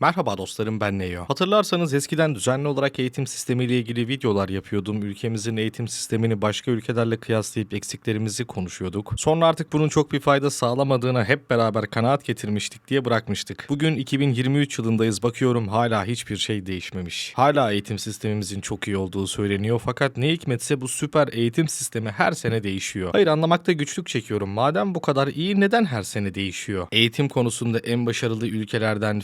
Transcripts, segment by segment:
Merhaba dostlarım ben Neo. Hatırlarsanız eskiden düzenli olarak eğitim sistemiyle ilgili videolar yapıyordum. Ülkemizin eğitim sistemini başka ülkelerle kıyaslayıp eksiklerimizi konuşuyorduk. Sonra artık bunun çok bir fayda sağlamadığına hep beraber kanaat getirmiştik diye bırakmıştık. Bugün 2023 yılındayız bakıyorum hala hiçbir şey değişmemiş. Hala eğitim sistemimizin çok iyi olduğu söyleniyor fakat ne hikmetse bu süper eğitim sistemi her sene değişiyor. Hayır anlamakta güçlük çekiyorum. Madem bu kadar iyi neden her sene değişiyor? Eğitim konusunda en başarılı ülkelerden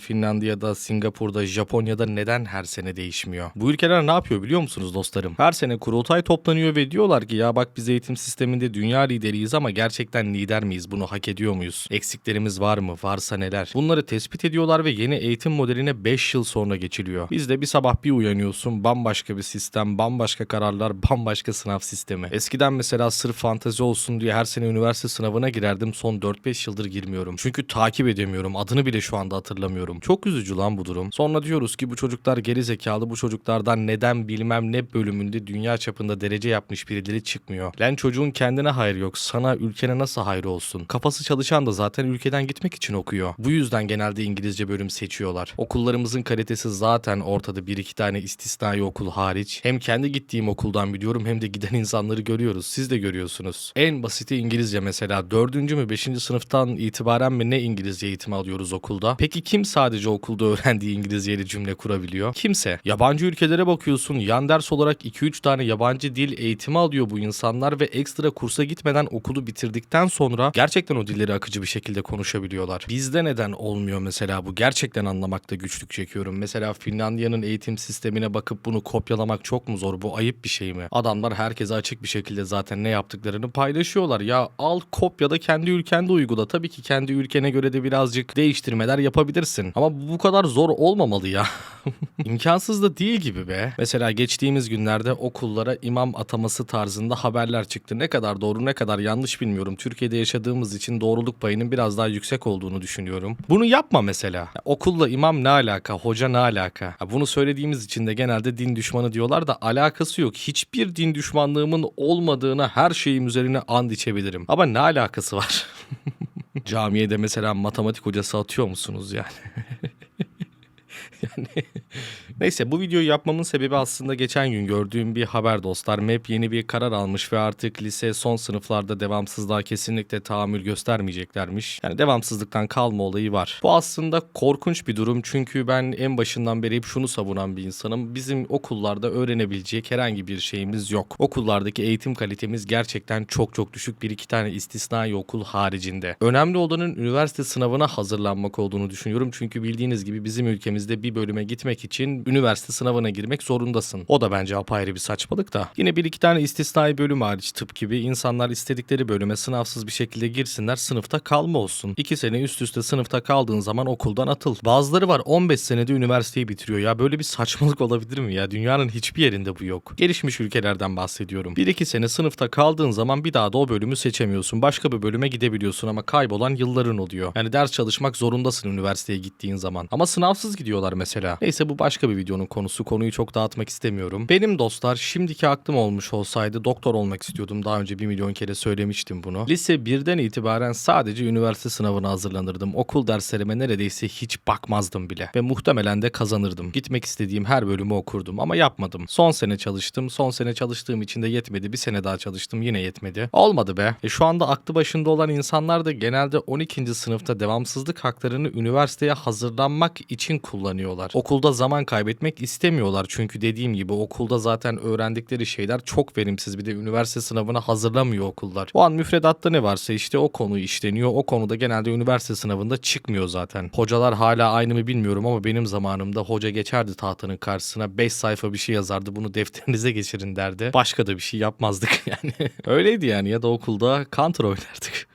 Finlandiya'da, Singapur'da, Japonya'da neden her sene değişmiyor? Bu ülkeler ne yapıyor biliyor musunuz dostlarım? Her sene kurultay toplanıyor ve diyorlar ki ya bak biz eğitim sisteminde dünya lideriyiz ama gerçekten lider miyiz? Bunu hak ediyor muyuz? Eksiklerimiz var mı? Varsa neler? Bunları tespit ediyorlar ve yeni eğitim modeline 5 yıl sonra geçiliyor. Bizde bir sabah bir uyanıyorsun bambaşka bir sistem, bambaşka kararlar, bambaşka sınav sistemi. Eskiden mesela sırf fantezi olsun diye her sene üniversite sınavına girerdim. Son 4-5 yıldır girmiyorum. Çünkü takip edemiyorum. Adını bile şu anda hatırlamıyorum. Çok üzücü lan bu durum. Sonra diyoruz ki bu çocuklar geri zekalı. Bu çocuklardan neden bilmem ne bölümünde dünya çapında derece yapmış birileri çıkmıyor. Lan çocuğun kendine hayır yok. Sana ülkene nasıl hayır olsun? Kafası çalışan da zaten ülkeden gitmek için okuyor. Bu yüzden genelde İngilizce bölüm seçiyorlar. Okullarımızın kalitesi zaten ortada bir iki tane istisnai okul hariç. Hem kendi gittiğim okuldan biliyorum hem de giden insanları görüyoruz. Siz de görüyorsunuz. En basiti İngilizce mesela. Dördüncü mü beşinci sınıftan itibaren mi ne İngilizce eğitimi alıyoruz okulda? Peki kim sadece okulda öğrendiği İngilizceyle cümle kurabiliyor? Kimse. Yabancı ülkelere bakıyorsun. Yan ders olarak 2-3 tane yabancı dil eğitimi alıyor bu insanlar ve ekstra kursa gitmeden okulu bitirdikten sonra gerçekten o dilleri akıcı bir şekilde konuşabiliyorlar. Bizde neden olmuyor mesela bu? Gerçekten anlamakta güçlük çekiyorum. Mesela Finlandiya'nın eğitim sistemine bakıp bunu kopyalamak çok mu zor? Bu ayıp bir şey mi? Adamlar herkese açık bir şekilde zaten ne yaptıklarını paylaşıyorlar. Ya al kopya da kendi ülkende uygula. Tabii ki kendi ülkene göre de birazcık değiştirmeler yapabilirsin. Ama bu bu kadar zor olmamalı ya. İmkansız da değil gibi be. Mesela geçtiğimiz günlerde okullara imam ataması tarzında haberler çıktı. Ne kadar doğru ne kadar yanlış bilmiyorum. Türkiye'de yaşadığımız için doğruluk payının biraz daha yüksek olduğunu düşünüyorum. Bunu yapma mesela. Ya, okulla imam ne alaka? Hoca ne alaka? Ya, bunu söylediğimiz için de genelde din düşmanı diyorlar da alakası yok. Hiçbir din düşmanlığımın olmadığına her şeyim üzerine and içebilirim. Ama ne alakası var? Camiye de mesela matematik hocası atıyor musunuz yani? yani neyse bu videoyu yapmamın sebebi aslında geçen gün gördüğüm bir haber dostlar. MEP yeni bir karar almış ve artık lise son sınıflarda devamsızlığa kesinlikle tahammül göstermeyeceklermiş. Yani devamsızlıktan kalma olayı var. Bu aslında korkunç bir durum çünkü ben en başından beri hep şunu savunan bir insanım. Bizim okullarda öğrenebilecek herhangi bir şeyimiz yok. Okullardaki eğitim kalitemiz gerçekten çok çok düşük bir iki tane istisnai okul haricinde. Önemli olanın üniversite sınavına hazırlanmak olduğunu düşünüyorum. Çünkü bildiğiniz gibi bizim ülkemizde bir bölüme gitmek için üniversite sınavına girmek zorundasın. O da bence apayrı bir saçmalık da. Yine bir iki tane istisnai bölüm hariç tıp gibi insanlar istedikleri bölüme sınavsız bir şekilde girsinler sınıfta kalma olsun. İki sene üst üste sınıfta kaldığın zaman okuldan atıl. Bazıları var 15 senede üniversiteyi bitiriyor ya böyle bir saçmalık olabilir mi ya? Dünyanın hiçbir yerinde bu yok. Gelişmiş ülkelerden bahsediyorum. Bir iki sene sınıfta kaldığın zaman bir daha da o bölümü seçemiyorsun. Başka bir bölüme gidebiliyorsun ama kaybolan yılların oluyor. Yani ders çalışmak zorundasın üniversiteye gittiğin zaman. Ama sınavsız gidiyorlar mesela. Neyse bu başka bir videonun konusu. Konuyu çok dağıtmak istemiyorum. Benim dostlar şimdiki aklım olmuş olsaydı doktor olmak istiyordum. Daha önce bir milyon kere söylemiştim bunu. Lise 1'den itibaren sadece üniversite sınavına hazırlanırdım. Okul derslerime neredeyse hiç bakmazdım bile. Ve muhtemelen de kazanırdım. Gitmek istediğim her bölümü okurdum ama yapmadım. Son sene çalıştım. Son sene çalıştığım için de yetmedi. Bir sene daha çalıştım yine yetmedi. Olmadı be. E şu anda aklı başında olan insanlar da genelde 12. sınıfta devamsızlık haklarını üniversiteye hazırlanmak için kullanıyorlar. Okulda zaman kaybetmek istemiyorlar çünkü dediğim gibi okulda zaten öğrendikleri şeyler çok verimsiz. Bir de üniversite sınavına hazırlamıyor okullar. O an müfredatta ne varsa işte o konu işleniyor. O konuda genelde üniversite sınavında çıkmıyor zaten. Hocalar hala aynı mı bilmiyorum ama benim zamanımda hoca geçerdi tahtanın karşısına 5 sayfa bir şey yazardı. Bunu defterinize geçirin derdi. Başka da bir şey yapmazdık yani. Öyleydi yani ya da okulda counter oynardık.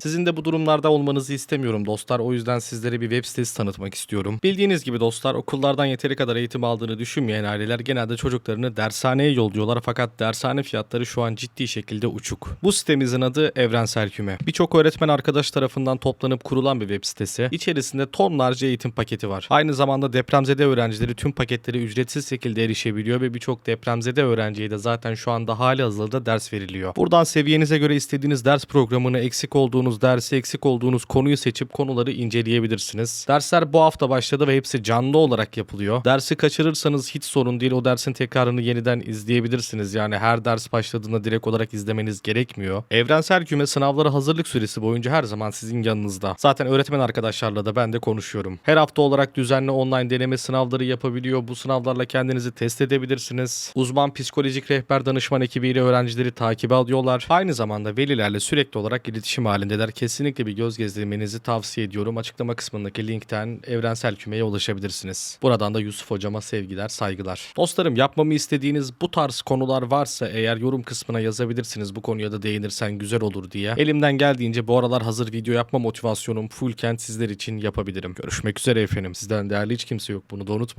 Sizin de bu durumlarda olmanızı istemiyorum dostlar. O yüzden sizlere bir web sitesi tanıtmak istiyorum. Bildiğiniz gibi dostlar okullardan yeteri kadar eğitim aldığını düşünmeyen aileler genelde çocuklarını dershaneye yolluyorlar fakat dershane fiyatları şu an ciddi şekilde uçuk. Bu sitemizin adı Evrensel Küme. Birçok öğretmen arkadaş tarafından toplanıp kurulan bir web sitesi. İçerisinde tonlarca eğitim paketi var. Aynı zamanda depremzede öğrencileri tüm paketlere ücretsiz şekilde erişebiliyor ve birçok depremzede öğrenciye de zaten şu anda hali hazırda ders veriliyor. Buradan seviyenize göre istediğiniz ders programını eksik olduğu olduğunuz dersi, eksik olduğunuz konuyu seçip konuları inceleyebilirsiniz. Dersler bu hafta başladı ve hepsi canlı olarak yapılıyor. Dersi kaçırırsanız hiç sorun değil. O dersin tekrarını yeniden izleyebilirsiniz. Yani her ders başladığında direkt olarak izlemeniz gerekmiyor. Evrensel küme sınavlara hazırlık süresi boyunca her zaman sizin yanınızda. Zaten öğretmen arkadaşlarla da ben de konuşuyorum. Her hafta olarak düzenli online deneme sınavları yapabiliyor. Bu sınavlarla kendinizi test edebilirsiniz. Uzman psikolojik rehber danışman ekibiyle öğrencileri takibe alıyorlar. Aynı zamanda velilerle sürekli olarak iletişim halindeler. Kesinlikle bir göz gezdirmenizi tavsiye ediyorum. Açıklama kısmındaki linkten evrensel kümeye ulaşabilirsiniz. Buradan da Yusuf hocama sevgiler, saygılar. Dostlarım yapmamı istediğiniz bu tarz konular varsa eğer yorum kısmına yazabilirsiniz. Bu konuya da değinirsen güzel olur diye. Elimden geldiğince bu aralar hazır video yapma motivasyonum fullken sizler için yapabilirim. Görüşmek üzere efendim. Sizden değerli hiç kimse yok bunu da unutmayın.